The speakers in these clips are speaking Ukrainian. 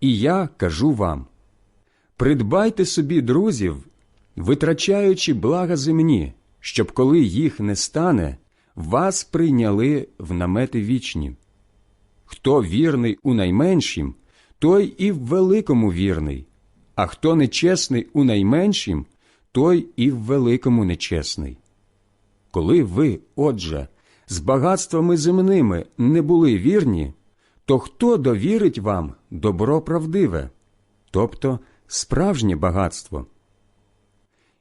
І я кажу вам придбайте собі друзів, витрачаючи блага земні, щоб коли їх не стане, вас прийняли в намети вічні. Хто вірний у найменшім, той і в великому вірний, а хто нечесний у найменшім, той і в великому нечесний. Коли ви, отже, з багатствами земними не були вірні, то хто довірить вам добро правдиве, тобто справжнє багатство?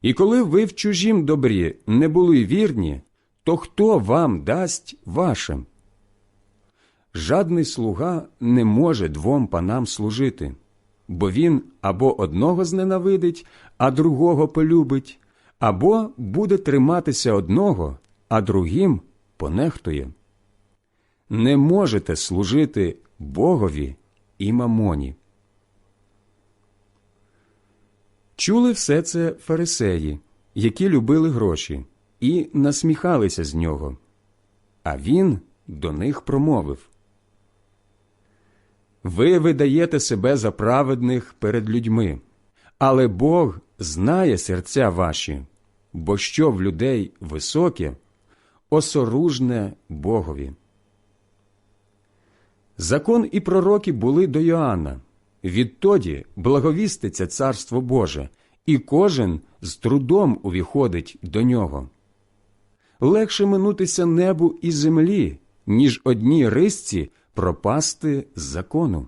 І коли ви в чужім добрі не були вірні, то хто вам дасть вашим? Жадний слуга не може двом панам служити, бо він або одного зненавидить, а другого полюбить, або буде триматися одного, а другим понехтує. Не можете служити Богові і мамоні. Чули все це фарисеї, які любили гроші, і насміхалися з нього. А він до них промовив Ви видаєте себе за праведних перед людьми, але Бог знає серця ваші, бо що в людей високе, осоружне Богові. Закон і пророки були до Йоанна. Відтоді благовіститься Царство Боже, і кожен з трудом увіходить до нього. Легше минутися небу і землі, ніж одній рисці пропасти з закону.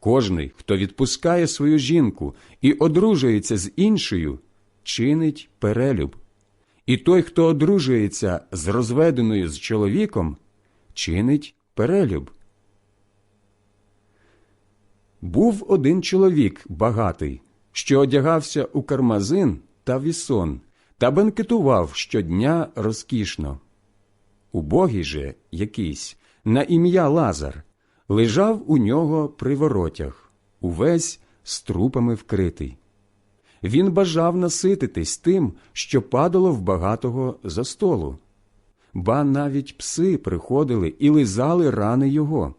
Кожний, хто відпускає свою жінку і одружується з іншою, чинить перелюб. І той, хто одружується з розведеною з чоловіком, чинить перелюб. Був один чоловік багатий, що одягався у кармазин та вісон, та бенкетував щодня розкішно. Убогий же якийсь, на ім'я Лазар, лежав у нього при воротях, увесь з трупами вкритий. Він бажав насититись тим, що падало в багатого за столу. Ба навіть пси приходили і лизали рани його.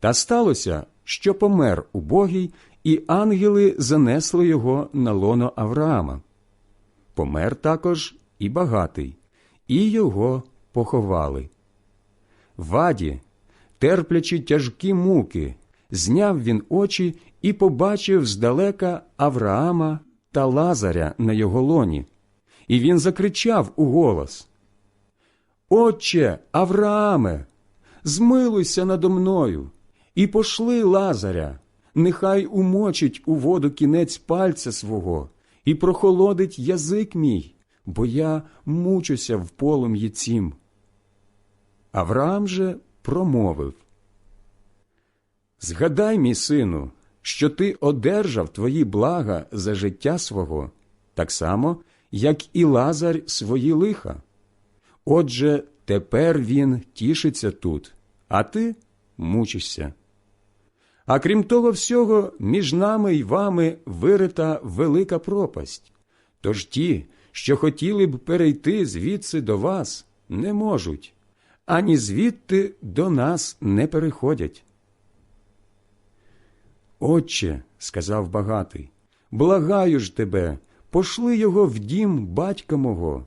Та сталося, що помер убогий, і ангели занесли його на лоно Авраама. Помер також і багатий, і його поховали. Ваді, терплячи тяжкі муки, зняв він очі і побачив здалека Авраама та Лазаря на його лоні. І він закричав у голос Отче Аврааме, змилуйся надо мною і пошли Лазаря, нехай умочить у воду кінець пальця свого і прохолодить язик мій, бо я мучуся в полум'ї цім. Авраам же промовив Згадай, мій сину, що ти одержав твої блага за життя свого, так само, як і Лазар свої лиха. Отже, тепер він тішиться тут, а ти мучишся. А крім того всього, між нами й вами вирита велика пропасть. Тож ті, що хотіли б перейти звідси до вас, не можуть, ані звідти до нас не переходять. Отче, сказав багатий, благаю ж тебе, пошли його в дім батька мого.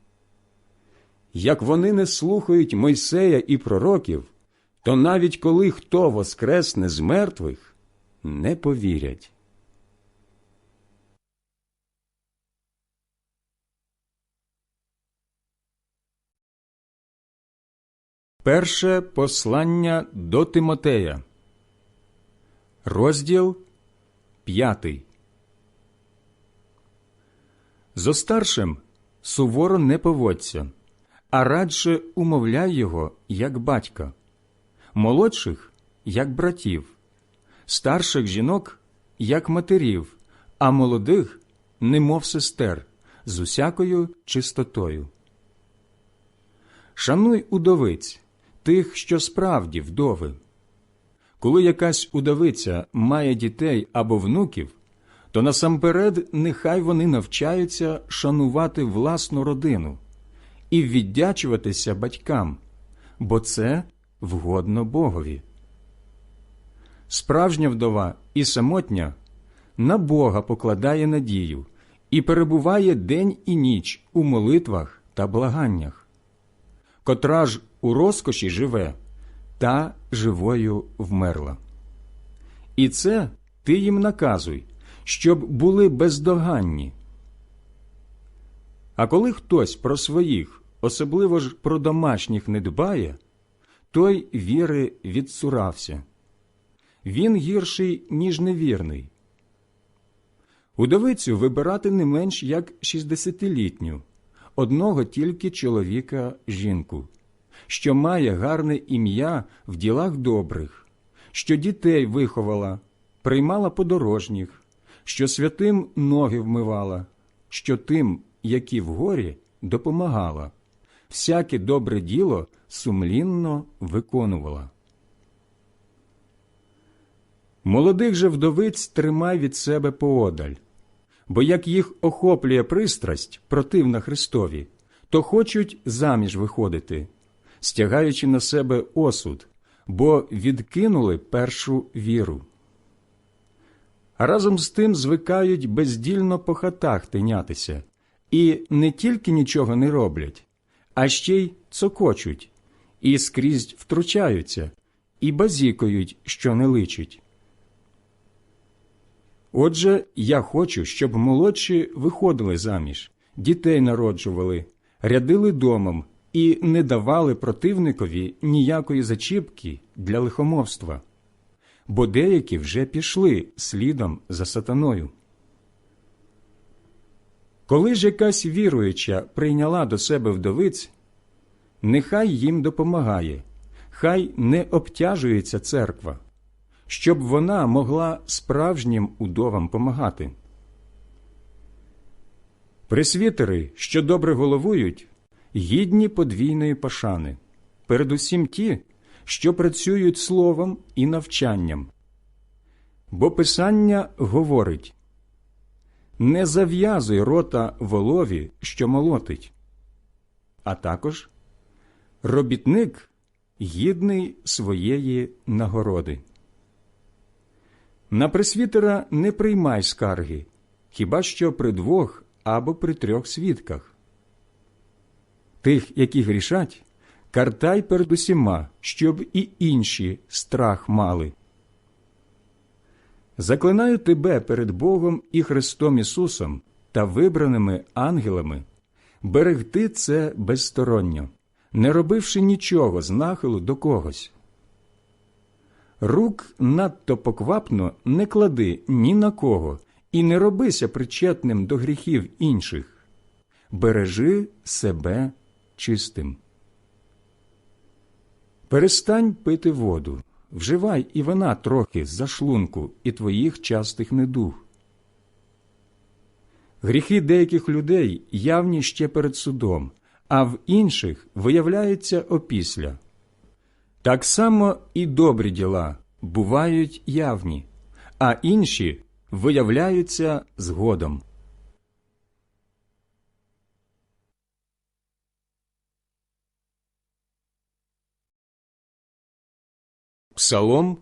Як вони не слухають Мойсея і пророків, то навіть коли хто воскресне з мертвих, не повірять. Перше послання до Тимотея, розділ п'ятий. Зо старшим суворо не поводься, а радше умовляй його, як батька, молодших, як братів, старших жінок, як матерів, а молодих, немов сестер, з усякою чистотою. Шануй удовиць, тих, що справді вдови. Коли якась удовиця має дітей або внуків, то насамперед нехай вони навчаються шанувати власну родину і віддячуватися батькам, бо це вгодно Богові. Справжня вдова і самотня на Бога покладає надію і перебуває день і ніч у молитвах та благаннях, котра ж у розкоші живе, та живою вмерла. І це ти їм наказуй, щоб були бездоганні. А коли хтось про своїх, особливо ж про домашніх не дбає, той віри відсурався. Він гірший, ніж невірний. Удовицю вибирати не менш як шістдесятилітню, одного тільки чоловіка жінку, що має гарне ім'я в ділах добрих, що дітей виховала, приймала подорожніх, що святим ноги вмивала, що тим, які в горі, допомагала, всяке добре діло сумлінно виконувала. Молодих же вдовиць тримай від себе поодаль, бо як їх охоплює пристрасть противна Христові, то хочуть заміж виходити, стягаючи на себе осуд, бо відкинули першу віру. А разом з тим звикають бездільно по хатах тинятися, і не тільки нічого не роблять, а ще й цокочуть, і скрізь втручаються, і базікають, що не личить. Отже, я хочу, щоб молодші виходили заміж, дітей народжували, рядили домом і не давали противникові ніякої зачіпки для лихомовства, бо деякі вже пішли слідом за сатаною. Коли ж якась віруюча прийняла до себе вдовиць, нехай їм допомагає, хай не обтяжується церква щоб вона могла справжнім удовам помагати. Пресвітери, що добре головують, гідні подвійної пашани, передусім ті, що працюють словом і навчанням. Бо Писання говорить не зав'язуй рота волові, що молотить, а також робітник гідний своєї нагороди. На пресвітера не приймай скарги, хіба що при двох або при трьох свідках. Тих, які грішать, картай перед усіма, щоб і інші страх мали. Заклинаю тебе перед Богом і Христом Ісусом та вибраними ангелами берегти це безсторонньо, не робивши нічого з нахилу до когось. Рук надто поквапно не клади ні на кого і не робися причетним до гріхів інших. Бережи себе чистим. Перестань пити воду, вживай і вона трохи за шлунку і твоїх частих недуг. Гріхи деяких людей явні ще перед судом, а в інших виявляються опісля. Так само і добрі діла бувають явні, а інші виявляються згодом. Псалом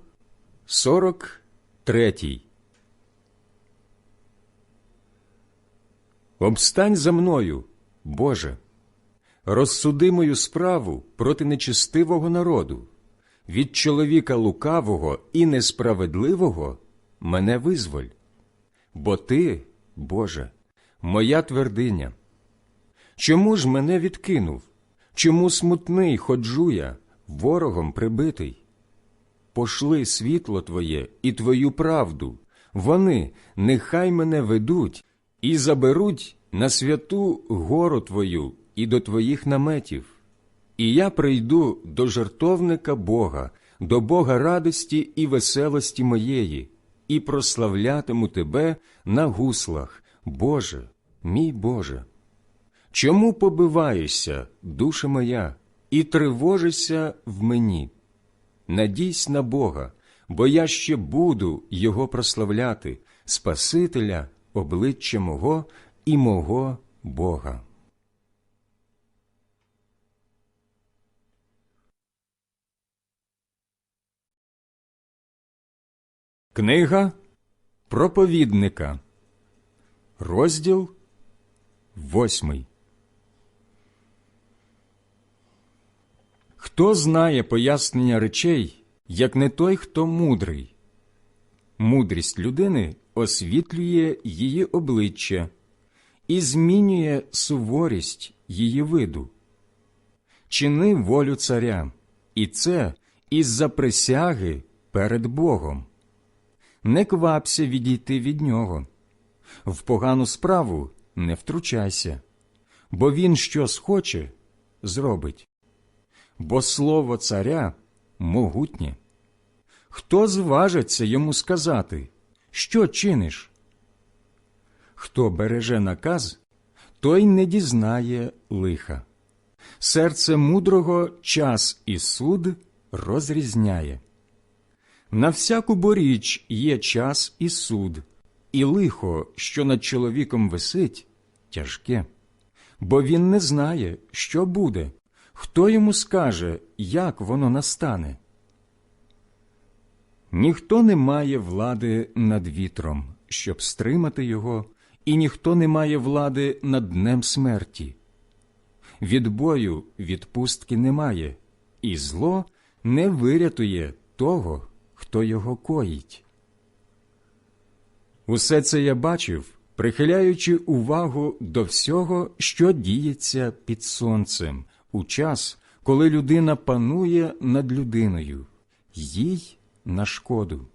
43 Обстань за мною, Боже, розсуди мою справу проти нечестивого народу, від чоловіка лукавого і несправедливого мене визволь. Бо ти, Боже, моя твердиня. Чому ж мене відкинув? Чому смутний ходжу я, ворогом прибитий? Пошли світло Твоє і Твою правду, вони нехай мене ведуть і заберуть на святу гору Твою і до Твоїх наметів. І я прийду до жертовника Бога, до Бога радості і веселості моєї, і прославлятиму Тебе на гуслах, Боже, мій Боже. Чому побиваєшся, душа моя, і тривожишся в мені? Надійсь на Бога, бо я ще буду Його прославляти, Спасителя, обличчя мого і мого Бога. Книга проповідника, розділ восьмий. Хто знає пояснення речей, як не той, хто мудрий? Мудрість людини освітлює її обличчя і змінює суворість її виду. Чини волю царя, і це із-за присяги перед Богом. Не квапся відійти від нього. В погану справу не втручайся, бо він що схоче, зробить. Бо слово царя могутнє. Хто зважиться йому сказати, що чиниш? Хто береже наказ, той не дізнає лиха. Серце мудрого час і суд розрізняє. На всяку боріч є час і суд, і лихо, що над чоловіком висить, тяжке, бо він не знає, що буде, хто йому скаже, як воно настане. Ніхто не має влади над вітром, щоб стримати його, і ніхто не має влади над днем смерті. Від бою відпустки немає, і зло не вирятує того, хто його коїть. Усе це я бачив, прихиляючи увагу до всього, що діється під сонцем, у час, коли людина панує над людиною, їй на шкоду.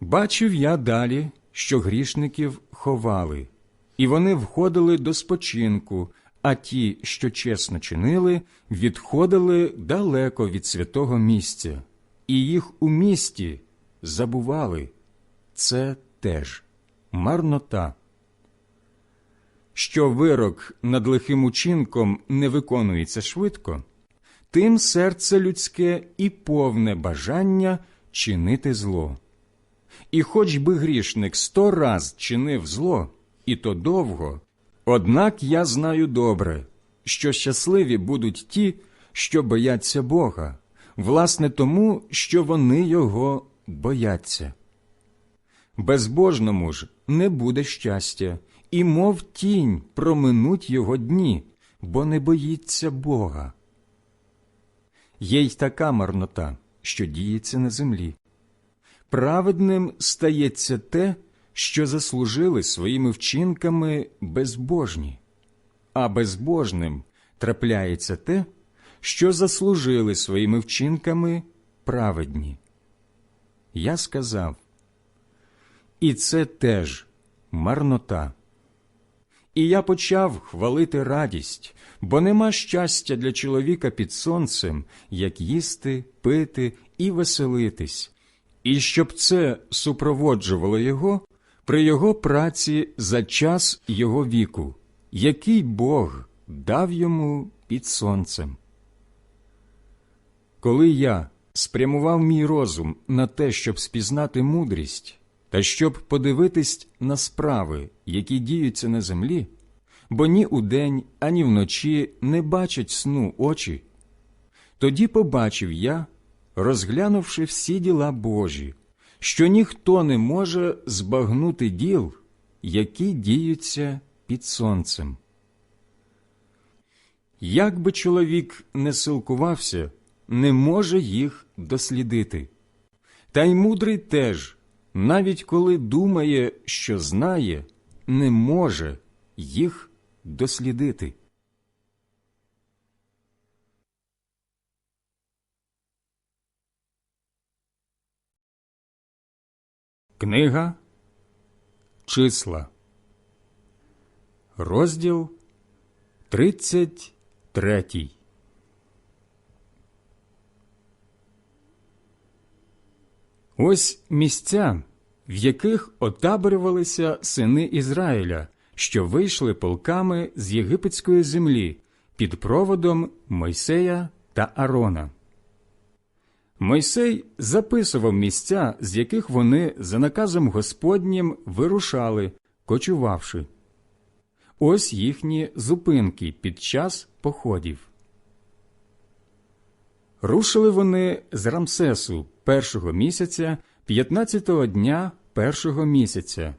Бачив я далі, що грішників ховали, і вони входили до спочинку, а ті, що чесно чинили, відходили далеко від святого місця, і їх у місті забували. Це теж марнота. Що вирок над лихим учинком не виконується швидко, тим серце людське і повне бажання чинити зло. І хоч би грішник сто раз чинив зло, і то довго, однак я знаю добре, що щасливі будуть ті, що бояться Бога, власне тому, що вони його бояться. Безбожному ж не буде щастя, і мов тінь проминуть його дні, бо не боїться Бога. Є й така марнота, що діється на землі. Праведним стається те, що заслужили своїми вчинками безбожні, а безбожним трапляється те, що заслужили своїми вчинками праведні. Я сказав, і це теж марнота. І я почав хвалити радість, бо нема щастя для чоловіка під сонцем, як їсти, пити і веселитись, і щоб це супроводжувало його при його праці за час його віку, який Бог дав йому під сонцем. Коли я спрямував мій розум на те, щоб спізнати мудрість, та щоб подивитись на справи, які діються на землі, бо ні удень, ані вночі не бачать сну очі, тоді побачив я, розглянувши всі діла Божі, що ніхто не може збагнути діл, які діються під сонцем. Як би чоловік не силкувався, не може їх дослідити. Та й мудрий теж, навіть коли думає, що знає, не може їх дослідити. Книга Числа, розділ 33 Ось місця, в яких отаборювалися сини Ізраїля, що вийшли полками з єгипетської землі під проводом Мойсея та Арона. Мойсей записував місця, з яких вони за наказом Господнім вирушали, кочувавши. Ось їхні зупинки під час походів. Рушили вони з Рамсесу першого місяця, 15-го дня першого місяця.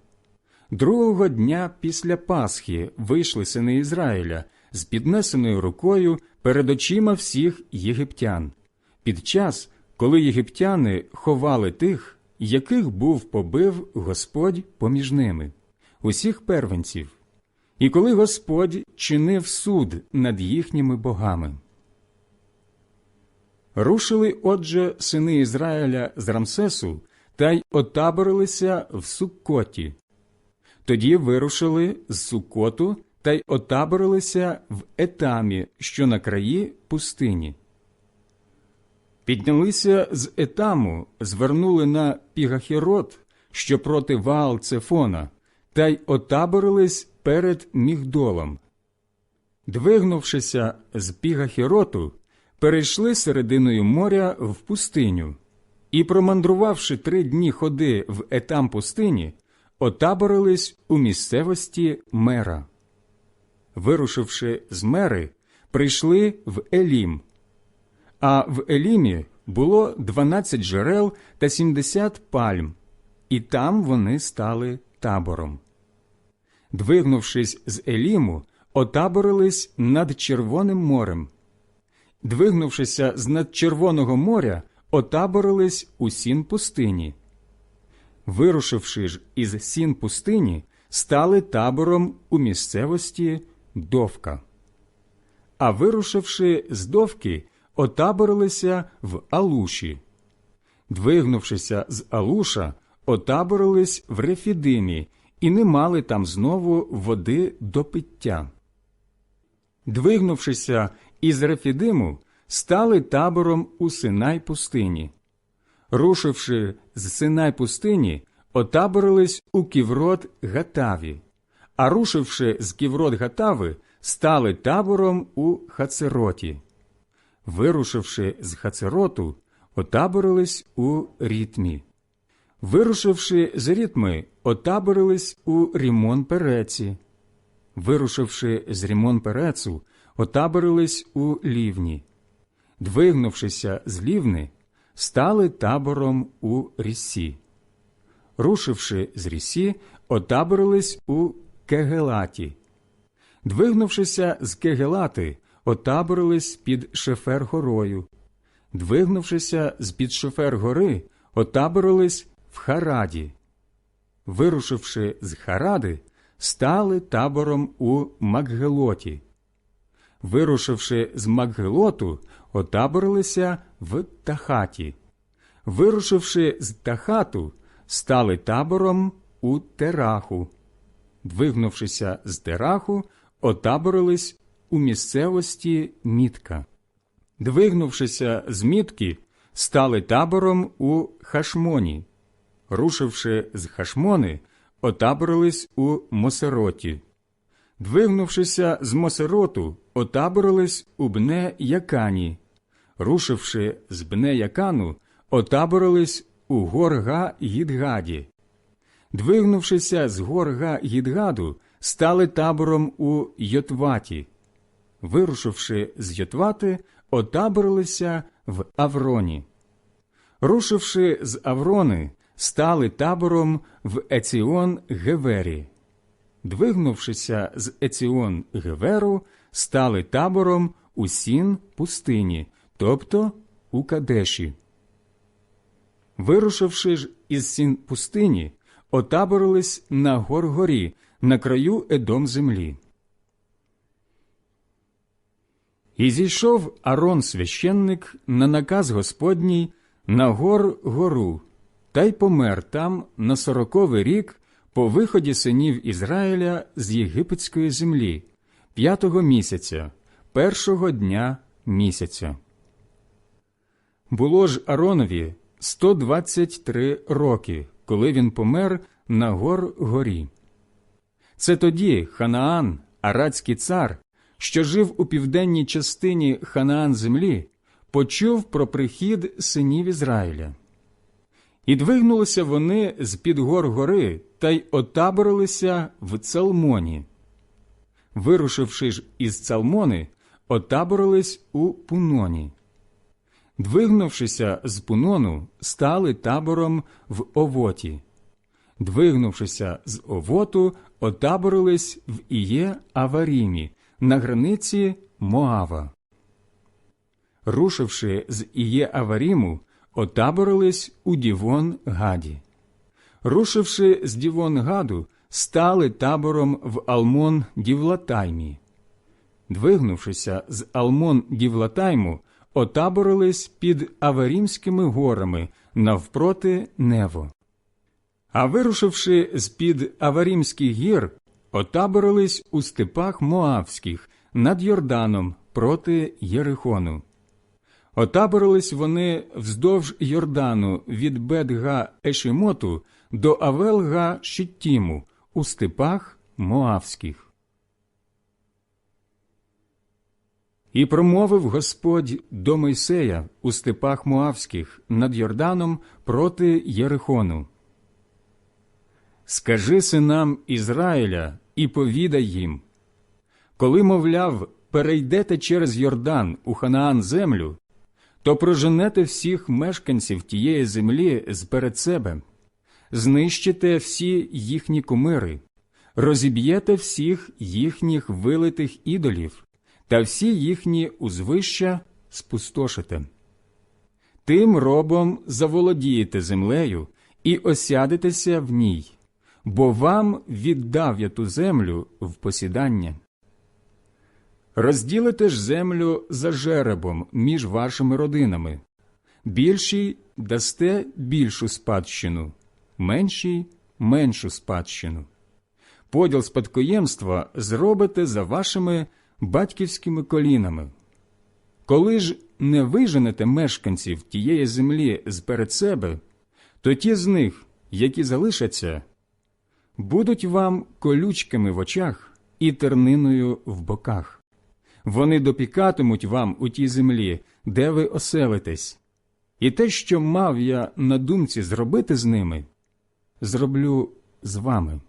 Другого дня після Пасхи вийшли сини Ізраїля з піднесеною рукою перед очима всіх єгиптян, під час, коли єгиптяни ховали тих, яких був побив Господь поміж ними, усіх первенців, і коли Господь чинив суд над їхніми богами. Рушили, отже, сини Ізраїля з Рамсесу та й отаборилися в Суккоті. Тоді вирушили з Суккоту та й отаборилися в Етамі, що на краї пустині. Піднялися з Етаму, звернули на Пігахірот, що проти Ваал Цефона, та й отаборились перед Мігдолом. Двигнувшися з Пігахіроту, перейшли серединою моря в пустиню і, промандрувавши три дні ходи в етам пустині, отаборились у місцевості мера. Вирушивши з мери, прийшли в Елім. А в Елімі було дванадцять джерел та сімдесят пальм, і там вони стали табором. Двигнувшись з Еліму, отаборились над Червоним морем. Двигнувшися з над Червоного моря, отаборились у сін пустині. Вирушивши ж із сін пустині, стали табором у місцевості Довка. А вирушивши з Довки, отаборилися в Алуші. Двигнувшися з Алуша, отаборились в Рефідимі і не мали там знову води до пиття. Двигнувшися із Рефідиму, стали табором у Синай пустині. Рушивши з Синай пустині, отаборились у Ківрот Гатаві, а рушивши з Ківрот Гатави, стали табором у Хацероті. Вирушивши з Хацероту, отаборились у Рітмі. Вирушивши з Рітми, отаборились у Рімон Переці. Вирушивши з Рімон Перецу, отаборились у Лівні. двигнувшися з Лівни, стали табором у Ріссі. Рушивши з Ріссі, отаборились у Кегелаті. Двигнувшися з Кегелати, отаборились під Шефер горою. Двигнувшися з під Шефер гори, отаборились в Хараді. Вирушивши з Харади, стали табором у Макгелоті. Вирушивши з Макгелоту, отаборилися в Тахаті. Вирушивши з Тахату, стали табором у Тераху. Двигнувшися з Тераху, отаборились у місцевості Мітка. Двигнувшися з Мітки, стали табором у Хашмоні. Рушивши з Хашмони, отаборились у Мосероті. Двигнувшися з Мосероту, отаборились у Бне Якані. Рушивши з Бне Якану, отаборились у Горга Гідгаді. Двигнувшися з Горга Гідгаду, стали табором у Йотваті. Вирушивши з Йотвати, отаборилися в Авроні. Рушивши з Аврони, стали табором в Еціон Гевері. Двигнувшися з Еціон Геверу, стали табором у Сін пустині, тобто у Кадеші. Вирушивши ж із Сін пустині, отаборились на Горгорі, на краю Едом землі. І зійшов Арон священник на наказ Господній на гор гору, та й помер там на сороковий рік по виході синів Ізраїля з єгипетської землі, п'ятого місяця, першого дня місяця. Було ж Аронові 123 роки, коли він помер на гор горі. Це тоді Ханаан, арадський цар, що жив у південній частині Ханаан землі, почув про прихід синів Ізраїля. І двигнулися вони з під гор гори та й отаборилися в Цалмоні. Вирушивши ж із Цалмони, отаборились у Пуноні. Двигнувшися з Пунону, стали табором в Овоті. Двигнувшися з Овоту, отаборились в Іє Аварімі на границі Моава. Рушивши з Іє Аваріму, отаборились у Дівон Гаді. Рушивши з Дівон Гаду, стали табором в Алмон Дівлатаймі. Двигнувшися з Алмон Дівлатайму, отаборились під Аварімськими горами навпроти Нево. А вирушивши з під Аварімських гір, отаборились у степах Моавських над Йорданом проти Єрихону. Отаборились вони вздовж Йордану від Бедга Ешімоту до Авелга Шіттіму у степах Моавських. І промовив Господь до Мойсея у степах Моавських над Йорданом проти Єрихону. Скажи синам Ізраїля і повідай їм, коли, мовляв, перейдете через Йордан у Ханаан землю, то проженете всіх мешканців тієї землі зперед себе, знищите всі їхні кумири, розіб'єте всіх їхніх вилитих ідолів та всі їхні узвища спустошите. Тим робом заволодієте землею і осядетеся в ній, бо вам віддав я ту землю в посідання. Розділите ж землю за жеребом між вашими родинами. Більшій дасте більшу спадщину, меншій меншу спадщину. Поділ спадкоємства зробите за вашими батьківськими колінами. Коли ж не виженете мешканців тієї землі зперед себе, то ті з них, які залишаться, будуть вам колючками в очах і терниною в боках. Вони допікатимуть вам у тій землі, де ви оселитесь, і те, що мав я на думці зробити з ними, зроблю з вами.